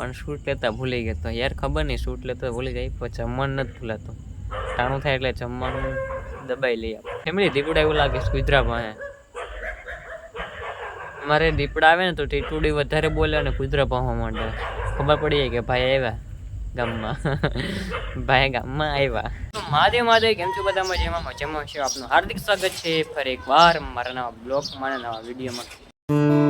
પણ શૂટ લેતા ભૂલી ગયો યાર ખબર નહીં શૂટ લેતા ભૂલી જાય, પણ જમવાનું નથી ભૂલાતું. ટાણું થાય એટલે જમવાનું દબાઈ લઈએ ફેમિલી, દીપડા એવું લાગે છે ગુજરાતમાં મારે દીપડા આવે ને તો ટીટુડી વધારે બોલે અને કુતરા પાહવા માંડે. ખબર પડી જાય કે ભાઈ આવ્યા ગામમાં. ભાઈ ગામમાં આવ્યા. મહાદેવ મહાદેવ, કેમ છો બધા મજામાં? મજામાં છે? આપનું હાર્દિક સ્વાગત છે ફરી એક વાર મારા નવા બ્લોગ મારા નવા વિડીયોમાં.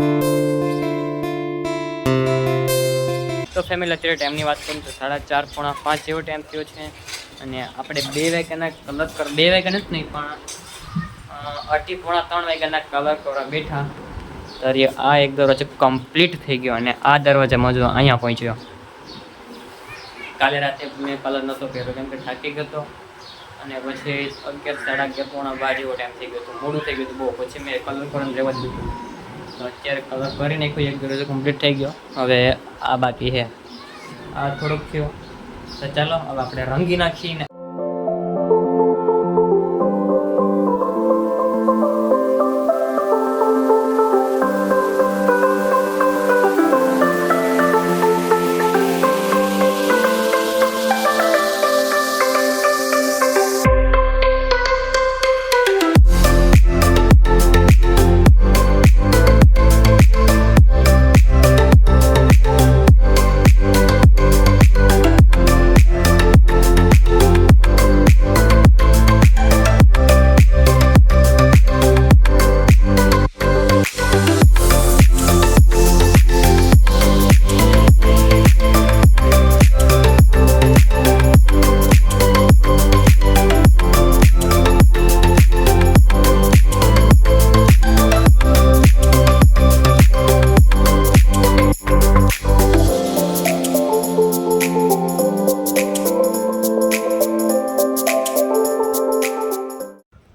તો ફેમિલી અત્યારે ટાઈમની વાત કરું તો સાડા ચાર પોણા પાંચ જેવો ટાઈમ થયો છે. અને આપણે બે વાગ્યાના કલર કર બે વાગ્યાના જ નહીં, પણ અઢી પોણા ત્રણ વાગ્યાના કલર કરવા બેઠા. ત્યારે આ એક દરવાજો કમ્પ્લીટ થઈ ગયો અને આ દરવાજામાં જો અહીંયા પહોંચ્યો. કાલે રાતે મેં કલર નહોતો પહેર્યો કેમ કે થાકી ગયો અને પછી અગિયાર સાડા અગિયાર પોણા બાર જેવો ટાઈમ થઈ ગયો હતો મોડું થઈ ગયું હતું બહુ, પછી મેં કલર કરવાનું રહેવા દીધું. અત્યારે કલર કરી નાખ્યું, એક દરવાજો કમ્પ્લીટ થઈ ગયો. હવે આ બાકી છે. થોડુંક થયો. તો ચાલો હવે આપણે રંગી નાખીને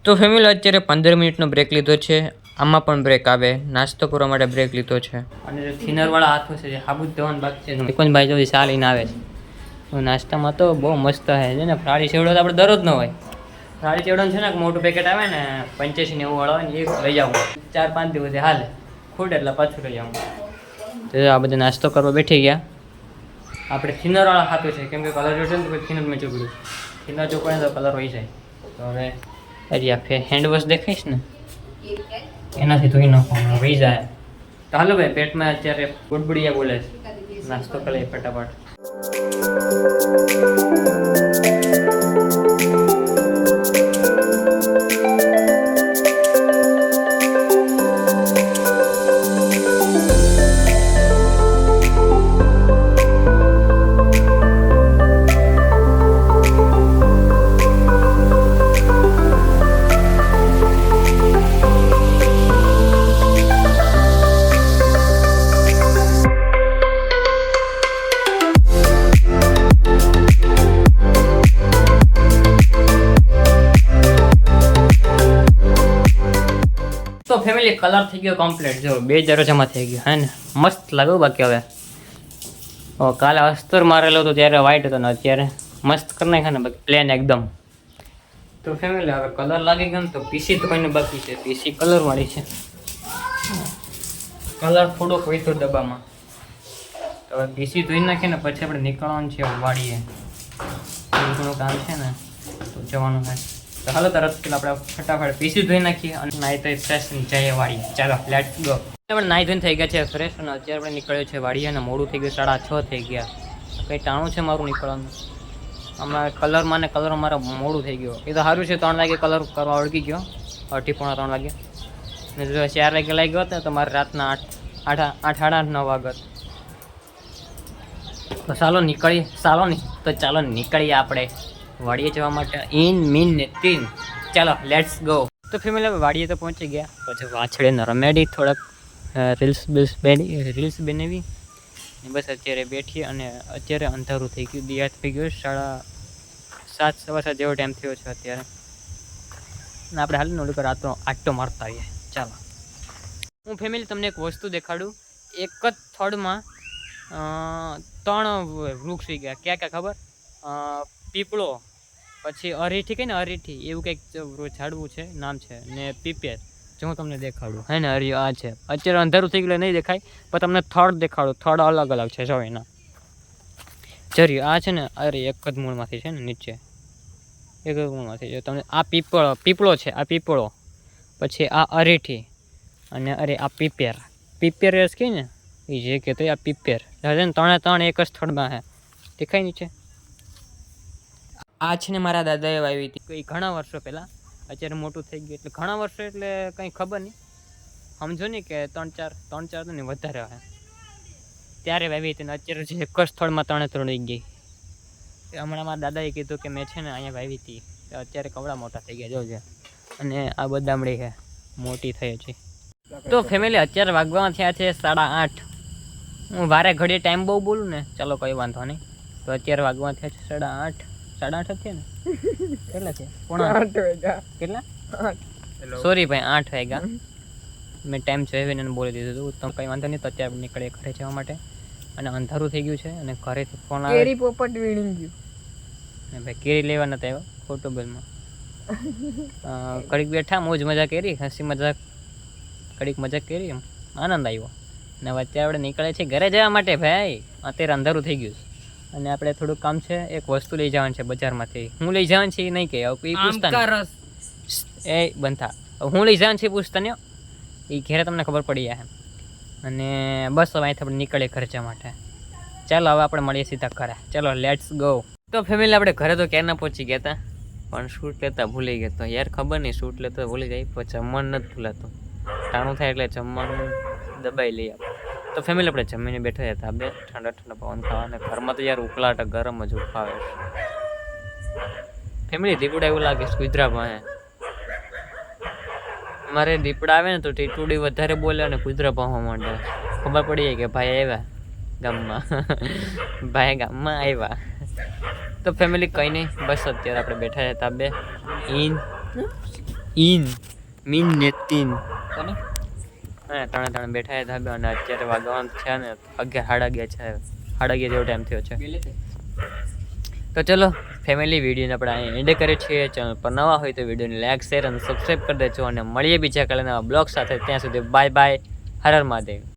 તો ફેમિલી, અત્યારે પંદર મિનિટનો બ્રેક લીધો છે. આમાં પણ બ્રેક આવે. નાસ્તો કરવા માટે બ્રેક લીધો છે. અને થિનરવાળા હાથો છે, જે સાબુત ધોવાનું બાકી છે નિકુંજ ભાઈ જો ચા લઈને આવે છે. નાસ્તામાં તો બહુ મસ્ત છે ને, ફ્રાળી સેવડો તો આપણે દરરોજ ન હોય. ફ્રાળી સેવડો છે ને મોટું પેકેટ આવે ને, પંચ્યાસી નેવું વાળા ને, એ લઈ જાઉં. ચાર પાંચ દિવસે હાલે. ખોટ એટલે પાછું લઈ આવું. તો આ બધા નાસ્તો કરવા બેઠી ગયા. આપણે થિનરવાળા ખાતું છે. કેમ કે કલર જોશે ને તો થિનર મેં ચોકડ્યું થિનર ચોકડે તો કલર હોય જાય. તો હવે અરે આ ફે હેન્ડ વોશ દેખાઈશ ને? એનાથી ધોઈ નાખવાનું વહી જાય. તો હાલો ભાઈ, પેટમાં અત્યારે બુડબુડિયા બોલે છે. નાસ્તો કરે ફટાફટ. ફેમિલી કલર થઈ ગયો કમ્પ્લીટ જો બે દરવાજામાં થઈ ગયો, હે ને? મસ્ત લાગ્યું બાકી હવે. ઓ, કાલે અસ્તર મારેલો હતો ત્યારે વ્હાઈટ હતો ને અત્યારે. મસ્ત કરી નાખ્યા ને બાકી પ્લેન એકદમ. તો ફેમિલી હવે કલર લાગી ગયો ને તો પીસી તો કોઈને બાકી છે. પીસી કલર વાળી છે. કલર થોડોક હોય તો ડબ્બામાં. તો હવે પીસી ધોઈ નાખીએ ને પછી આપણે નીકળવાનું છે વાડીએ. થોડું કામ છે ને, તો જવાનું થાય તો હાલો તરત પેલા આપણે ફટાફટ પીસી ધોઈ નાખીએ અને નાહી તો ફ્રેશ જઈએ વાડી ચાલો લેટ ગો આપણે નાહી ધોઈને થઈ ગયા છે ફ્રેશ અને અત્યારે આપણે નીકળ્યો છે વાડી અને મોડું થઈ ગયું સાડા છ થઈ ગયા. કંઈ ટાણું છે મારું નીકળવાનું? હમણાં કલરમાં ને કલર મારા મોડું થઈ ગયું. એ તો સારું છે, ત્રણ વાગે કલર કરવા ઓળખી ગયો. અઢી પોણા ત્રણ વાગે. ને જો ચાર વાગે લાગી ગયો તો મારે રાતના આઠ આઠ આઠ સાડા આઠ, નવ વાગત તો ચાલો નીકળીએ ચાલો નહીં તો ચાલો નીકળીએ આપણે. વાડીએ જવા માટે ઇન મીન ને તીન ચાલો લેટ્સ ગો તો ફેમિલી હવે વાડીએ તો પહોંચી ગયા. પછી વાછડે રમેડી થોડાક રીલ્સ બિલ્સ બેની રીલ્સ બનાવી. ને બસ અત્યારે બેઠી અને અત્યારે અંધારું થઈ ગયું દિયા થઈ ગયું સાડા સાત સવા સાત જેવો ટાઈમ થયો છે અત્યારે. અને આપણે હાલ નોડી પર આટો આટો મારતા આવીએ. ચાલો. હું ફેમિલી તમને એક વસ્તુ દેખાડું. એક જ થડમાં ત્રણ વૃક્ષ થઈ ગયા. ક્યાં ક્યાં ખબર? પીપળો, પછી અરીઠી કઈ ને અરીઠી, એવું કંઈક ઝાડવું છે, નામ છે, ને પીપેર, જો હું તમને દેખાડું, હે ને, અરી, આ છે. અત્યારે અંધારું થઈ ગયું નહીં દેખાય, પણ તમને થડ દેખાડું, થડ અલગ અલગ છે, જો એના. જરી, આ છે ને, અરે, એક જ મૂળમાંથી છે ને, નીચે. એક જ મૂળમાંથી જો તમને આ પીપળો પીપળો છે, આ પીપળો. પછી આ અરીઠી, અને અરે, આ પીપેર. પીપેર રસ કે ને એ જે કહેતો આ પીપેર. છે ને, ત્રણે ત્રણ એક જ સ્થળમાં છે દેખાય નીચે? આ છે ને મારા દાદાએ વાવી હતી. એ ઘણા વર્ષો પહેલાં. અત્યારે મોટું થઈ ગયું. એટલે ઘણા વર્ષો એટલે કંઈ ખબર નહીં. સમજો ને કે ત્રણ ચાર ત્રણ ચાર નહીં વધારે હોય ત્યારે વાવી હતી ને અત્યારે જે એક જ સ્થળમાં ત્રણે ત્રણ ઉગી ગઈ. હમણાં મારા દાદાએ કીધું કે મેં છે ને અહીંયા વાવી હતી. અત્યારે કવડા મોટા થઈ ગયા, જોજે. અને આ બદામડી છે. મોટી થઈ છે. તો ફેમિલી અત્યારે વાગવામાં થયા છે સાડા આઠ. હું વારે ઘડીએ ટાઈમ બહુ બોલું ને, ચાલો કંઈ વાંધો નહીં. તો અત્યારે વાગવામાં થયા છે સાડા આઠ. સાડા આઠ થયા ને? કેટલા છે પોણા આઠ. કેટલા? સોરી ભાઈ આઠ વાગ્યા. મેં ટાઈમ જોઈને બોલી દીધું હતું. તો કંઈ વાંધો નહીં તો અત્યારે નીકળે ઘરે જવા માટે. અને અંધારું થઈ ગયું છે અને ઘરેથી ફોન આવે. કેરી પોપટ વીણી ગયું. ને ભાઈ કેરી લેવા નતા આવ્યો ખોટું બિલમાં ઘડીક બેઠા મોજ મજા કરી હસી મજાક ઘડીક મજાક કરી એમ આનંદ આવ્યો. ને અત્યારે આપણે નીકળે છે ઘરે જવા માટે ભાઈ. અત્યારે અંધારું થઈ ગયું છે. અને આપણે થોડુંક કામ છે એક વસ્તુ લઈ જવાનું છે બજારમાંથી. હું લઈ જવાનું છે એ નહીં કહે કોઈ પૂછતા એ બનતા હું લઈ જવાનું છે પૂછતા ને એ ઘેરે તમને ખબર પડી જાય અને બસ હવે અહીંથી આપણે નીકળીએ ખર્ચા માટે. ચાલો હવે આપણે મળીએ સીધા ઘરે. ચાલો લેટ્સ ગો તો ફેમિલી આપણે ઘરે તો ક્યારે ના પહોંચી ગયા હતા પણ શૂટ લેતા ભૂલી ગયા તો. યાર ખબર નહીં શૂટ લેતા ભૂલી જાય. પણ જમવાનું નથી ભૂલાતું. ટાણું થાય એટલે જમવાનું દબાઈ લઈએ આપણે. તો ફેમિલી આપણે જમીને બેઠા હતા બે ઠંડા ઠંડા પવન ખાવા અને ઘરમાં તો યાર ઉકળાટ, ગરમ જ ઉફાવે ફેમિલી દીપડા એવું લાગે છે ગુજરાતમાં મારે દીપડા આવે ને તો ટીટુડી વધારે બોલે અને કુદરા ભાવવા માંડે. ખબર પડી જાય કે ભાઈ આવ્યા ગામમાં. ભાઈ ગામમાં આવ્યા. તો ફેમિલી કંઈ નહીં, બસ અત્યારે આપણે બેઠા હતા બે. ઇન ઇન મીન નેતિન. કોને? હા, ત્રણે ત્રણ બેઠા બે અને અત્યારે વાગવાનું છે ને અગિયાર, સાડા અગિયાર છે. સાડા અગિયાર જેવો ટાઈમ થયો છે. તો ચલો ફેમિલી વિડીયોને આપણે અહીં એન્ડ કરીએ છીએ. ચેનલ પર નવા હોય તો વિડીયોને લાઈક શેર અને સબસ્ક્રાઈબ કરી દેજો. અને મળીએ બીજા કાલે નવા બ્લોગ સાથે. ત્યાં સુધી બાય બાય હર હર મહાદેવ.